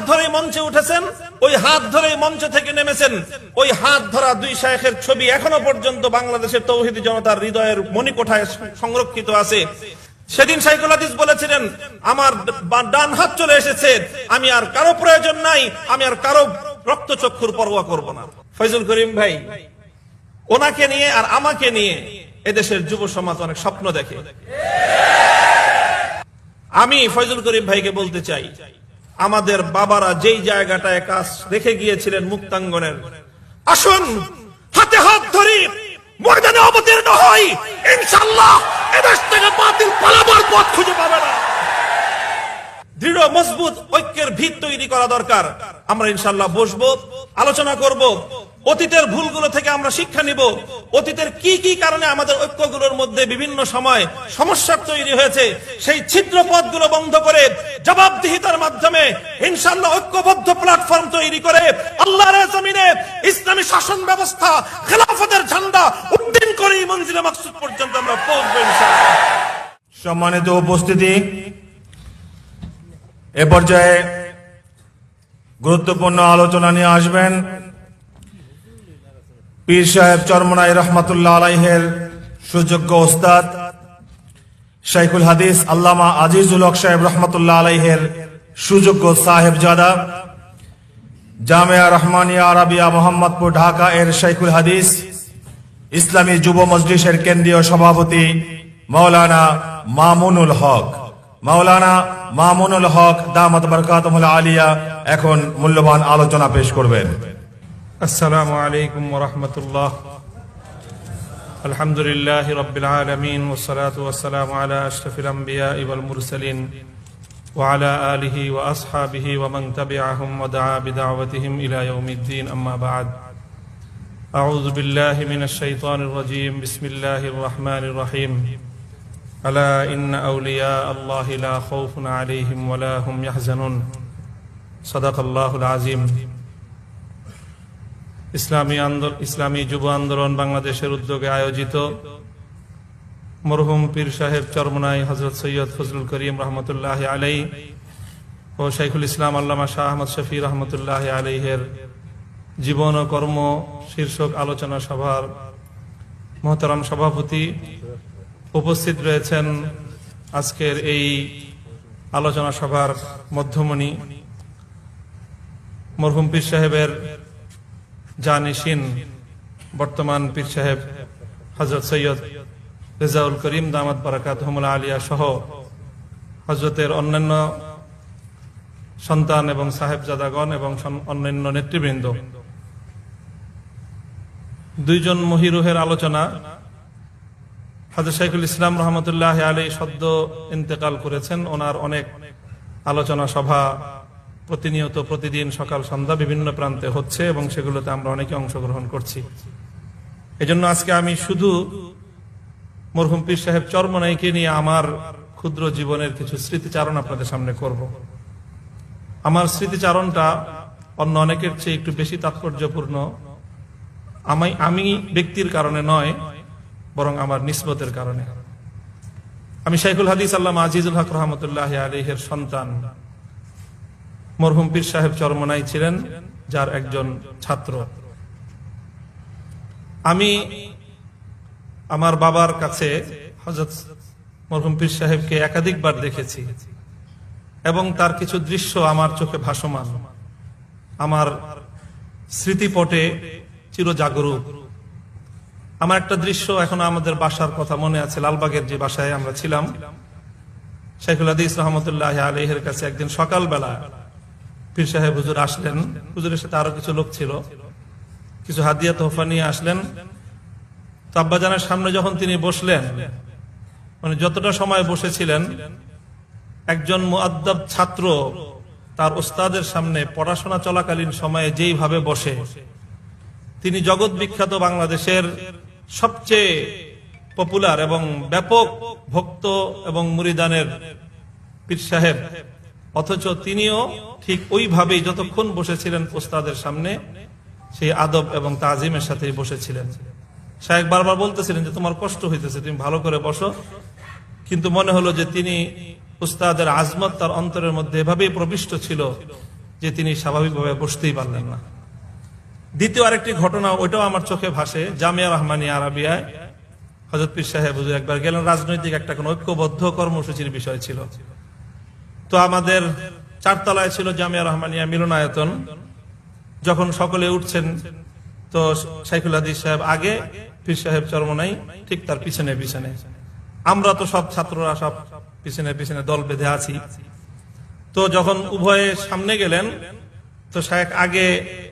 সাহেবের মঞ্চে উঠেছেন, ওই হাত ধরে মঞ্চ থেকে নেমেছেন, ওই হাত ধরা দুই শায়েখের ছবি এখনও পর্যন্ত বাংলাদেশের তৌহিদি জনতার হৃদয়ের মণিকোঠায় সংরক্ষিত আছে। সেদিন সাইকুল হাদিস বলেছিলেন, আমার ডান হাত চলে এসেছে, আমি আর কারও প্রয়োজন নাই, আমি আর কারও রক্তচক্ষুর পরোয়া করব না। ফয়জুল করিম ভাই, ওনাকে নিয়ে আর আমাকে নিয়ে এদেশের যুব সমাজ অনেক স্বপ্ন দেখে। আমি ফয়জুল করিম ভাইকে বলতে চাই, আমাদের বাবারা যেই জায়গাটায় কাজ রেখে গিয়েছিলেন মুক্তাঙ্গনের, আসুন, হাতে হাত ধরি ময়দানে অবতীর্ণ হই ইনশাল্লাহ এদেশ পথ খুঁজে পাবে না। দৃঢ়, মজবুত ঐক্যের ভিত তৈরি করা দরকার। আমরা ইনশাল্লাহ বসবো, আলোচনা করব, অতীতের ভুলগুলো থেকে আমরা শিক্ষা নিব। অতীতের কি কি কারণে আমাদের ঐক্যগুলোর মধ্যে বিভিন্ন সময় সমস্যার তৈরি হয়েছে, সেই ছিদ্র পথগুলো বন্ধ করে জবাবদিহিতার মাধ্যমে ইনশাল্লাহ ঐক্যবদ্ধ প্ল্যাটফর্ম তৈরি করে আল্লাহর জমিনে ইসলামী শাসন ব্যবস্থা, খেলাফতের ঝান্ডা উদ্দিন করে মঞ্জিলে মাকসুদ পর্যন্ত আমরা পৌঁছবো ইনশাল্লাহ সম্মানিত উপস্থিতি। এ পর্যায়ে গুরুত্বপূর্ণ আলোচনা নিয়ে আসবেন পীর সাহেব চরমনাই রহমাতুল্লাহ আলাইহের সুযোগ্য ওস্তাদ শাইখুল হাদিস আল্লামা আজিজুল হক সাহেব রহমতুল্লাহ আলাইহের সুযোগ্য সাহেবজাদা জামিয়া রহমানিয়া আরাবিয়া মোহাম্মদপুর ঢাকা এর শাইখুল হাদিস ইসলামী যুব মজলিসের কেন্দ্রীয় সভাপতি মাওলানা মামুনুল হক মাওলানা মামুনুল হক দামাত বরকাতমুল আলিয়া এখন মূল্যবান আলোচনা পেশ করবেন السلام عليكم ورحمة الله الحمد لله رب العالمين والصلاة والسلام على أشرف الأنبياء والمرسلين وعلى آله وأصحابه ومن تبعهم ودعا بدعوتهم إلى يوم الدين أما بعد أعوذ بالله من الشيطان الرجيم بسم الله الرحمن الرحيم ألا إن أولياء الله لا خوف عليهم ولا هم يحزنون صدق الله العظيم ইসলামী আন্দোলন ইসলামী যুব আন্দোলন বাংলাদেশের উদ্যোগে আয়োজিত মরহুম পীর সাহেব চরমনাই হজরত সৈয়দ ফজলুল করিম রহমতুল্লাহ আলাই ও শাইখুল ইসলাম আল্লামা শাহ আহমদ শফি রহমতুল্লাহ আলাইহের জীবন ও কর্ম শীর্ষক আলোচনা সভার মহতারাম সভাপতি উপস্থিত রয়েছেন আজকের এই আলোচনা সভার মধ্যমণি মরহুম পীর সাহেবের জানিসিন বর্তমান পীর সাহেব হজরত সৈয়দ রেজাউল করিম দামাত বারাকাত হমুলা আলিয়া সহ হজরতের অন্যান্য সন্তান এবং সাহেবজাদাগণ এবং অন্যান্য নেতৃবৃন্দ। দুইজন মহিরুহের আলোচনা হাজর শাইখুল ইসলাম রহমতুল্লাহ আলী সদ্য ইন্তেকাল করেছেন। ওনার অনেক আলোচনা সভা প্রতিনিয়ত প্রতিদিন সকাল সন্ধ্যা বিভিন্ন প্রান্তে হচ্ছে এবং সেগুলোতে আমরা অনেকে অংশগ্রহণ করছি। এজন্য আজকে আমি শুধু মরহুম পীর সাহেব চরমনাইকে নিয়ে আমার ক্ষুদ্র জীবনের কিছু স্মৃতিচারণ আপনাদের সামনে করব। আমার স্মৃতিচারণটা অন্য অনেকের চেয়ে একটু বেশি তাৎপর্যপূর্ণ। আমি আমি ব্যক্তির কারণে নয় বরং আমার নিসবতের কারণে। আমি শাইখুল হাদিস আল্লাহ আজিজুল হক রহমতুল্লাহ আলিহের সন্তান। মরহুম পীর সাহেব চরমনাই ছিলেন, যার একজন ছাত্র। আমি আমার বাবার কাছে হজরত মরহুম পীর সাহেবকে একাধিকবার দেখেছি এবং তার কিছু দৃশ্য আমার চোখে ভাসমান। আমার স্মৃতিপটে চিরজাগরুক। আমার একটা দৃশ্য এখন আমাদের বাসার কথা মনে আছে, লালবাগের যে বাসায় আমরা ছিলাম। শেখুল হাদিস রহমতুল্লাহ আলহের কাছে একদিন সকালবেলা পীর সাহেব হুজুর আসলেন। হুজুরের সাথে আরও কিছু লোক ছিল। কিছু হাদিয়া তোহফা নিয়ে আসলেন। তো আব্বাজানের সামনে যখন তিনি বসলেন মানে যতটা সময় বসেছিলেন, একজন মুআদ্দাব ছাত্র তার ওস্তাদের সামনে পড়াশোনা চলাকালীন সময়ে যেইভাবে বসে, তিনি জগৎ বিখ্যাত বাংলাদেশের সবচেয়ে পপুলার এবং ব্যাপক ভক্ত এবং মুরিদানের পীর সাহেব। অথচ তিনিও ঠিক ওইভাবেই যতক্ষণ বসেছিলেন ওস্তাদের সামনে, সেই আদব এবং তাজিমের সাথেই বসেছিলেন। শাহেক বারবার বলতেছিলেন যে, তোমার কষ্ট হইতেছে, তুমি ভালো করে বসো। কিন্তু মনে হলো যে, তিনি উস্তাদের আজমত তার অন্তরের মধ্যে এভাবেই প্রবিষ্ট ছিল যে, তিনি স্বাভাবিকভাবে বসতেই পারলেন না। দ্বিতীয় আরেকটি ঘটনা, ওইটাও আমার চোখে ভাসে। জামিয়া রহমানী আরাবিয়ায় হজরত পীর সাহেব একবার গেলেন, রাজনৈতিক একটা কোন ঐক্যবদ্ধ কর্মসূচির বিষয় ছিল। তো আমাদের চারতলায় ছিল জামিয়া রহমানিয়া মিলনায়তন। যখন সকলে উঠছেন, তো শাইখুল হাদিস সাহেব আগে, পীর সাহেব চরমনাই ঠিক তার পিছনে পিছনে। আমরা তো সব ছাত্ররা সব পিছনে পিছনে দল বেঁধে আছি। তো যখন উভয়ে সামনে গেলেন তো শায়েখ আগে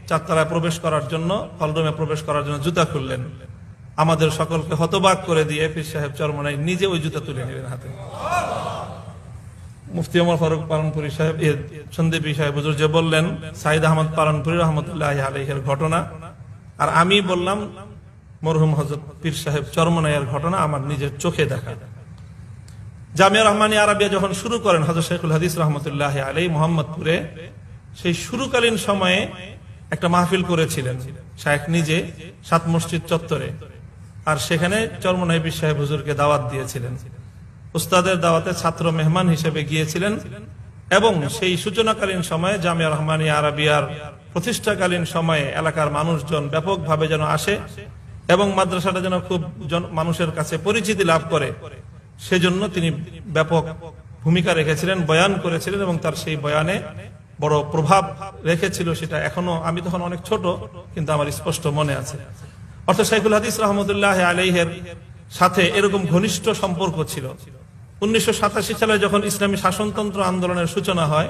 চারতলায় প্রবেশ করার জন্য হলরুমে প্রবেশ করার জন্য জুতা খুললেন। আমাদের সকলকে হতবাক করে দিয়ে পীর সাহেব চরমনাই নিজে ওই জুতা তুলে নিলেন হাতে। মুফতি ওমর ফারুক পালনপুরি সাহেব সন্দীপী সাহেব হুজুর যে বললেন, সাইদ আহমদ পালনপুরি রহমতুল্লাহ আলহের ঘটনা। আর আমি বললাম, মরহুম হজরত পীর সাহেব চরমনাইয়ের ঘটনা আমার নিজের চোখে দেখা। জামিয়া রহমানী আরবিয়া যখন শুরু করেন হজরত শেখুল হাদিস রহমতুল্লাহ আলী মোহাম্মদপুরে সেই শুরুকালীন সময়ে একটা মাহফিল করেছিলেন শায়েখ নিজে সাত মসজিদ চত্বরে। আর সেখানে চরমনাই পীর সাহেব হুজুরকে দাওয়াত দিয়েছিলেন। উস্তাদের দাওয়াতে ছাত্র মেহমান হিসেবে গিয়েছিলেন এবং সেই সূচনাকালীন সময়ে জামিয়া রহমানী আরাবিয়ার প্রতিষ্ঠাকালীন সময়ে এলাকার মানুষজন ব্যাপকভাবে যেন আসে এবং মাদ্রাসাটা যেন খুব মানুষের কাছে পরিচিতি লাভ করে, সেজন্য তিনি ব্যাপক ভূমিকা রেখেছিলেন, বয়ান করেছিলেন এবং তার সেই বয়ানে বড় প্রভাব রেখেছিল সেটা এখনও, আমি তখন অনেক ছোট, কিন্তু আমার স্পষ্ট মনে আছে। অর্থাৎ শাইখুল হাদিস রহমতুল্লাহ আলাইহের সাথে এরকম ঘনিষ্ঠ সম্পর্ক ছিল। উনিশশো সাতাশি সালে যখন ইসলামী শাসনতন্ত্র আন্দোলনের সূচনা হয়,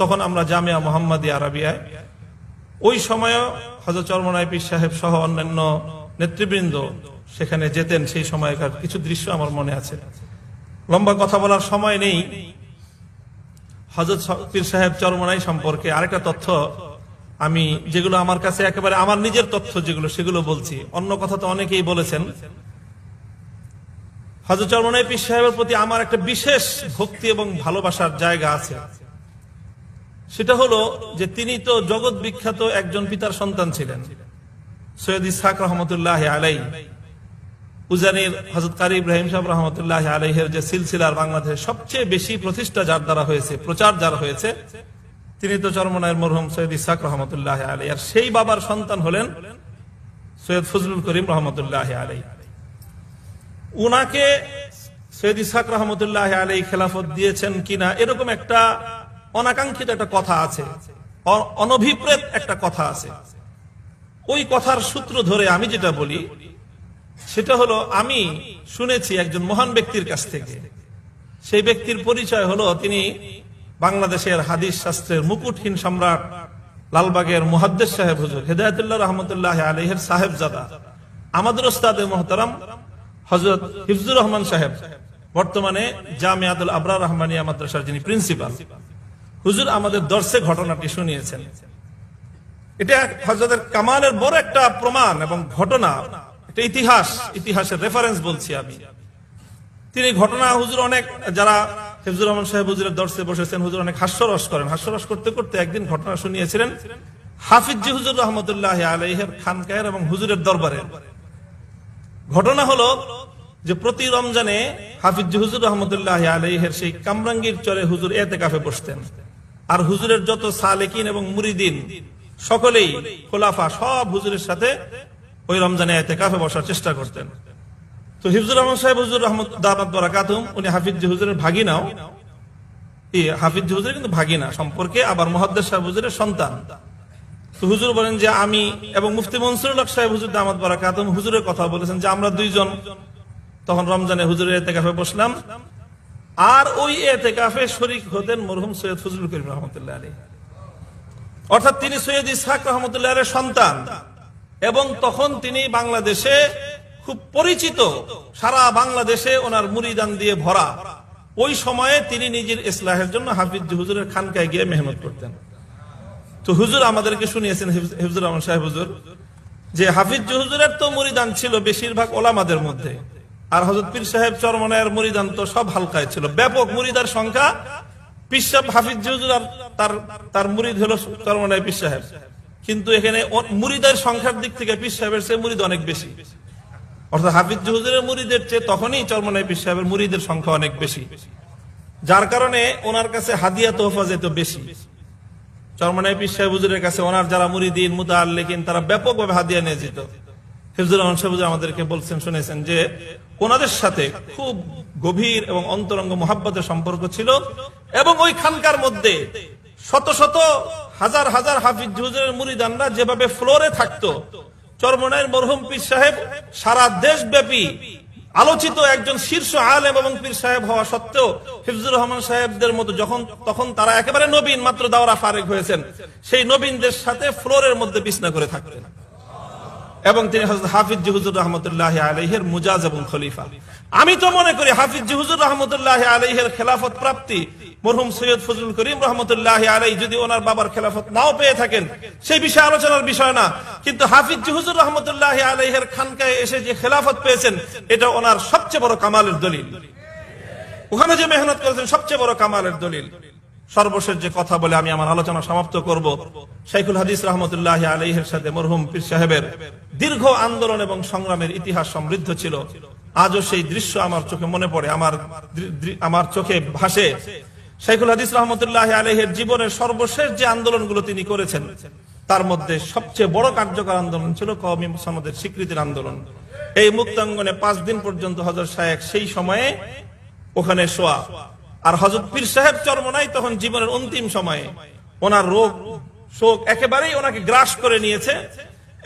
তখন আমরা জামিয়া মোহাম্মদী আরবিয়ায়, ওই সময়ও হজরত চরমনাই পীর সাহেব সহ অন্যান্য নেতৃবৃন্দ সেখানে যেতেন, সেই সময়কার কিছু দৃশ্য আমার মনে আছে। লম্বা কথা বলার সময় নেই হজরত পীর সাহেব চরমনাই সম্পর্কে আরেকটা তথ্য আমি, যেগুলো আমার কাছে একেবারে আমার নিজের তথ্য যেগুলো, সেগুলো বলছি। অন্য কথা তো অনেকেই বলেছেন। হজরত চরমনাই পীর সাহেবের প্রতি আমার একটা বিশেষ ভক্তি এবং ভালোবাসার জায়গা আছে। সেটা হলো যে তিনি তো জগৎ বিখ্যাত একজন পিতার সন্তান ছিলেন। সৈয়দ ইসহাক রহমতুল্লাহ আলাই উজানির হজরত কারি ইব্রাহিম সাহেব রহমতুল্লাহ আলাইহের যে সিলসিলার বাংলাদেশের সবচেয়ে বেশি প্রতিষ্ঠা যার দ্বারা হয়েছে, প্রচার যার হয়েছে, তিনি তো চরমনায়ের মরহম সৈয়দ ইসহাক রহমতুল্লাহ আলী আর সেই বাবার সন্তান হলেন সৈয়দ ফজলুল করিম রহমতুল্লাহ আলাই উনাকে সৈয়দ ইসহাক রহমতুল্লাহ আলাই খেলাফত দিয়েছেন কিনা, এরকম একটা অনাকাঙ্ক্ষিত একটা কথা আছে অনভিপ্রেত একটা কথা আছে। ওই কথার সূত্র ধরে আমি যেটা বলি সেটা হলো আমি শুনেছি একজন মহান ব্যক্তির কাছ থেকে। সেই ব্যক্তির পরিচয় হলো তিনি বাংলাদেশের হাদিস শাস্ত্রের মুকুটহীন সম্রাট লালবাগের মুহাদ্দেস সাহেব হুজুর, হেদায়তুল্লাহ রহমতুল্লাহ আলহের সাহেবজাদা, আমাদের ওস্তাদে মোহতারাম হজরত হিফজুর রহমান সাহেব, বর্তমানে জামিয়াতুল আবরার রহমানিয়া মাদ্রাসার যিনি প্রিন্সিপাল। হুজুর, আমাদের দর্শে ঘটনাটি শুনিয়েছেন। এটা হজরতের কামালের বড় একটা প্রমাণ এবং ঘটনা। এটা ইতিহাস, ইতিহাসের রেফারেন্স বলছি আমি। তিনি ঘটনা, হুজুর অনেক, যারা হেফজুর রহমান সাহেব হুজুরের দর্শে বসেছেন, হুজুর অনেক হাস্যরস করেন। হাস্যরস করতে করতে একদিন ঘটনা শুনিয়েছিলেন, হাফিজ হুজুর রহমতুল্লাহ আলহের খানকায়ের এবং হুজুরের দরবারে। ঘটনা হলো যে প্রতি রমজানে হাফিজ হুজুর রহমতুল্লাহ আলহের সেই কামরাঙ্গীর চরে হুজুর এতে কাফে বসতেন। আর হুজুরের যত সালেকিন এবং মুরিদিন, সকলেই খোলাফা, সব হুজুরের সাথে ওই রমজানে এতে কাফে বসার চেষ্টা করতেন। তো হিফজুর রহমান সাহেব, হুজুর রহমত দামাত বরাকাতুম উনি হাফিজ হুজুরের ভাগিনাও। এই হাফিজ হুজুরের কিন্তু ভাগিনা, সম্পর্কে আবার মহাদ্দেশ সাহেব হুজুরের সন্তান। তো হুজুর বলেন যে, আমি এবং মুফতি মনসুরুল হক সাহেব হুজুর দামাত বরাকাতুম হুজুরের কথা বলেছেন যে, আমরা দুইজন। তখন রমজানে হুজুরের এতে কাফে বসলাম। আর ওই এতে কাফে শরিক হতেন মরহুম সৈয়দ ফজলুল করিম রহমতুল্লাহ আলী অর্থাৎ তিনি সৈয়দ ইসহাক রহমতুল্লাহ আলীর সন্তান। এবং তখন তিনি বাংলাদেশে খুব পরিচিত, সারা বাংলাদেশে ওনার মুড়িদান দিয়ে ভরা। ওই সময়ে তিনি নিজের ইসলাহের জন্য হাফিজ হুজুরের খানকায় গিয়ে মেহনত করতেন। তো হুজুর আমাদেরকে শুনিয়েছেন হিফজ- হিফজুর রহমান সাহেব হুজুর, যে হাফিজ হুজুরের তো মুরিদান ছিল বেশিরভাগ ওলামাদের মধ্যে, আর হজরত পীর সাহেব চরমনায়ের মুরিদান তো সব হালকায় ছিল। ব্যাপক মুরিদার সংখ্যা, পীর সাহেব হাফিজ হুজুর আর তার তার মুরিদ হলো চরমনায় পীর সাহেব। কিন্তু এখানে মুরিদের সংখ্যার দিক থেকে পীর সাহেবের চেয়ে মুরিদ অনেক বেশি। অর্থাৎ হাফিজ হুজুরের মুরিদের চেয়ে তখনই চরমনায় পীর সাহেবের মুরিদের সংখ্যা অনেক বেশি। যার কারণে ওনার কাছে হাদিয়া তোহফা যেত বেশি। চরমনায় পীর সাহেব হুজুরের কাছে ওনার যারা মুরিদিন মুতাল্লিকিন তারা ব্যাপকভাবে হাদিয়া নিয়ে যেত। হিফজুর রহমান সাহেব আমাদেরকে বলছেন, শুনেছেন যে ওনাদের সাথে খুব গভীর এবং অন্তরঙ্গ মোহাব্বতের সম্পর্ক ছিল এবং ওই মধ্যে শত শত হাজার হাজার হাফিজ হুজুরের মুরিদানরা যেভাবে ফ্লোরে থাকতো চরমনায়ের মরহুম পীর সাহেব সারা দেশব্যাপী আলোচিত একজন শীর্ষ আলেম এবং পীর সাহেব হওয়া সত্ত্বেও হিফজুর রহমান সাহেবদের মতো যখন, তখন তারা একেবারে নবীন, মাত্র দাওরা ফারেক হয়েছেন, সেই নবীনদের সাথে ফ্লোরের মধ্যে বিছনা করে থাকতেন। এবং তিনি হাফিজ হুজুর রহমতুল্লাহ আলহের মুজাজ এবং খলিফা। আমি তো মনে করি হাফিজ হুজুর রহমতুল্লাহ আলহের খেলাফত প্রাপ্তি মরহুম সৈয়দ ফজলুল করিম রহমতুল্লাহ আলাই যদি ওনার বাবার খেলাফত নাও পেয়ে থাকেন, সেই বিষয়ে আলোচনার বিষয় না। কিন্তু হাফিজ হুজুর রহমতুল্লাহ আলহের খানকায় এসে যে খেলাফত পেয়েছেন, এটা ওনার সবচেয়ে বড় কামালের দলিল। ওখানে যে মেহনত করেছেন, সবচেয়ে বড় কামালের দলিল। সর্বশেষ যে কথা বলে আমি আমার আলোচনা সমাপ্ত করব। শাইখুল হাদিস রহমতুল্লাহ আলহের সাথে মরহুম পীর সাহেবের দীর্ঘ আন্দোলন এবং সংগ্রামের ইতিহাস সমৃদ্ধ ছিল। আজও সেই দৃশ্য আমার চোখে মনে পড়ে, আমার আমার চোখে ভাসে। শাইখুল হাদিস রহমতুল্লাহ আলহের জীবনের সর্বশেষ যে আন্দোলনগুলো তিনি করেছেন, তার মধ্যে সবচেয়ে বড় কার্যকর আন্দোলন ছিল কওমি সমাজের স্বীকৃতির আন্দোলন। এই মুক্তাঙ্গনে পাঁচ দিন পর্যন্ত হজর সাহেব সেই সময়ে ওখানে শোয়া। আর হজরত পীর সাহেব চরমনাই তখন জীবনের অন্তিম সময়ে। ওনার রোগ, শোক একেবারেই ওনাকে গ্রাস করে নিয়েছে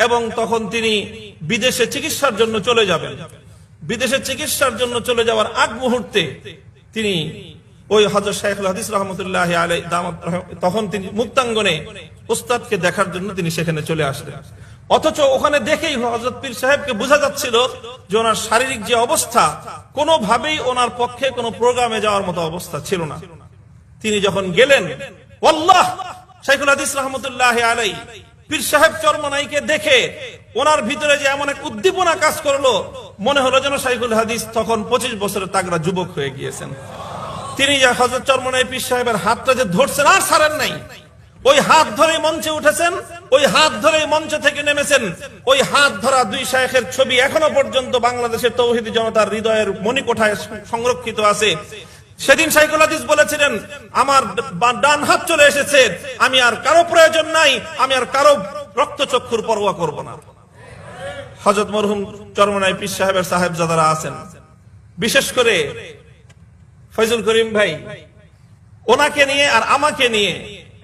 এবং তখন তিনি বিদেশে চিকিৎসার জন্য চলে যাবেন। বিদেশে চিকিৎসার জন্য চলে যাওয়ার আগ মুহূর্তে তিনি ওই হজরত শাইখুল হাদিস রহমতুল্লাহ আলাই দামাত তখন তিনি মুক্তাঙ্গনে উস্তাদকে দেখার জন্য তিনি সেখানে চলে আসলেন। অথচ ওখানে দেখেই হজরত পীর সাহেবকে বোঝা যাচ্ছিল যে ওনার শারীরিক যে অবস্থা, কোনোভাবেই ওনার পক্ষে কোনো প্রোগ্রামে যাওয়ার মতো অবস্থা ছিল না। তিনি যখন গেলেন আল্লাহ শাইখুল হাদিস রহমতুল্লাহ আলাই পীর সাহেব চরমনাইকে দেখে ওনার ভিতরে যে এমন এক উদ্দীপনা কাজ করল, মনে হলো যেন শাইখুল হাদিস তখন পঁচিশ বছরের তাগড়া যুবক হয়ে গিয়েছেন। তিনি যে হজরত চরমনাই পীর সাহেবের হাতটা যে ধরছেন আর ছাড়েন নাই। ওই হাত ধরে মঞ্চে উঠেছেন, ওই হাত ধরে মঞ্চ থেকে নেমেছেন, ওই হাত ধরা দুই শায়েখের ছবি এখনও পর্যন্ত বাংলাদেশের তৌহিদি জনতার হৃদয়ের মণিকোঠায় সংরক্ষিত আছে। সেদিন সাইকুল হাদিস বলেছিলেন, আমার ডান হাত চলে এসেছে, আমি আর কারও প্রয়োজন নাই, আমি আর কারও রক্তচক্ষুর পরোয়া করব না। হজরত মরহুম চরমনাই পীর সাহেবের সাহেব সাহেবজাদারা আছেন। বিশেষ করে ফয়জুল করিম ভাই, ওনাকে নিয়ে আর আমাকে নিয়ে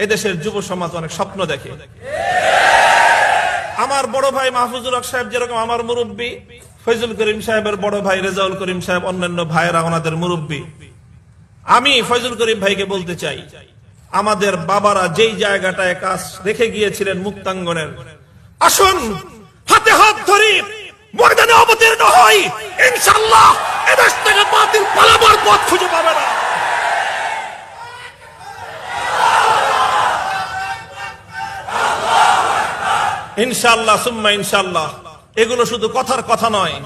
এদেশের যুব সমাজ অনেক স্বপ্ন দেখে। আমার বড় ভাই মাহফুজুল হক সাহেব যেরকম আমার মুরব্বী, ফয়জুল করিম সাহেবের বড় ভাই রেজাউল করিম সাহেব, অন্যান্য ভাইয়েরা ওনাদের মুরব্বী। আমি ফয়জুল করিম ভাইকে বলতে চাই, আমাদের বাবারা যেই জায়গাটায় কাজ রেখে গিয়েছিলেন মুক্তাঙ্গনের, আসুন হাতে হাত ধরি ময়দানে অবতীর্ণ হই ইনশাল্লাহ এদেশ থেকে বাতিল পালাবার পথ খুঁজে পাবে না। ইনশাল্লাহ সুম্মা ইনশাল্লাহ এগুলো শুধু কথার কথা নয়,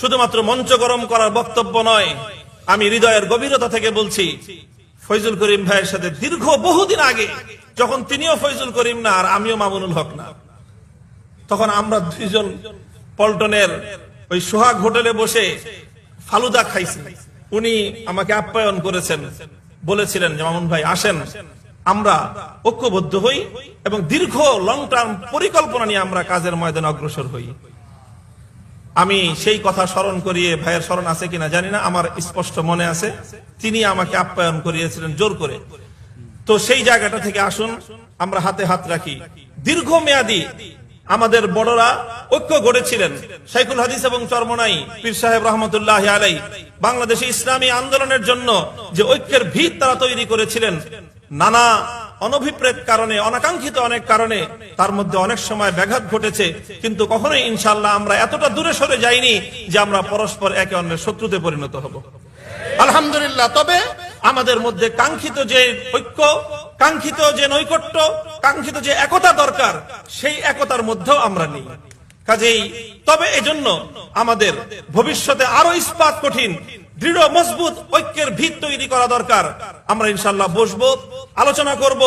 শুধুমাত্র মঞ্চ গরম করার বক্তব্য নয়। আমি হৃদয়ের গভীরতা থেকে বলছি, ফৈজুল করিম ভাইয়ের সাথে দীর্ঘ বহুদিন আগে, যখন তিনিও ফৈজুল করিম না, আর আমিও মামুনুল হক না, তখন আমরা দুইজন পল্টনের ওই সোহাগ হোটেলে বসে ফালুদা খাইছি উনি আমাকে আপ্যায়ন করেছেন। বলেছিলেন যে মামুন ভাই, আসেন। আমরা ঐক্যবদ্ধ হই এবং দীর্ঘ লং টার্ম পরিকল্পনা নিয়ে আমরা কাজের ময়দানে অগ্রসর হই। আমি সেই কথা স্মরণ করিয়ে ভাইয়ের স্মরণ আছে কিনা জানি না, আমার স্পষ্ট মনে আছে। তিনি আমাকে আপ্যায়ন করিয়েছিলেন জোর করে। তো সেই জায়গাটা থেকে আসুন, আমরা হাতে হাত রাখি। দীর্ঘ মেয়াদী আমাদের বড়রা ঐক্য গড়েছিলেন। শাইখুল হাদিস এবং চরমনাই পীর সাহেব রহমতুল্লাহ আলাই বাংলাদেশে ইসলামী আন্দোলনের জন্য যে ঐক্যের ভিত তারা তৈরি করেছিলেন, নানা অনভিপ্রেত কারণে, অনাকাঙ্ক্ষিত অনেক কারণে তার মধ্যে অনেক সময় ব্যাঘাত ঘটেছে। কিন্তু কখনোই ইনশাল্লাহ আমরা এতটা দূরে সরে যাইনি যে আমরা পরস্পর একে অন্যের শত্রুতে পরিণত হব। আলহামদুলিল্লাহ, তবে আমাদের মধ্যে কাঙ্ক্ষিত যে ঐক্য, কাঙ্ক্ষিত যে নৈকট্য কাঙ্ক্ষিত যে একতা দরকার, সেই একতার মধ্যেও আমরা নেই। কাজেই তবে এজন্য আমাদের ভবিষ্যতে আরও ইস্পাত কঠিন, দৃঢ়, মজবুত ঐক্যের ভিত তৈরি করা দরকার। আমরা ইনশাল্লাহ বসবো, আলোচনা করব।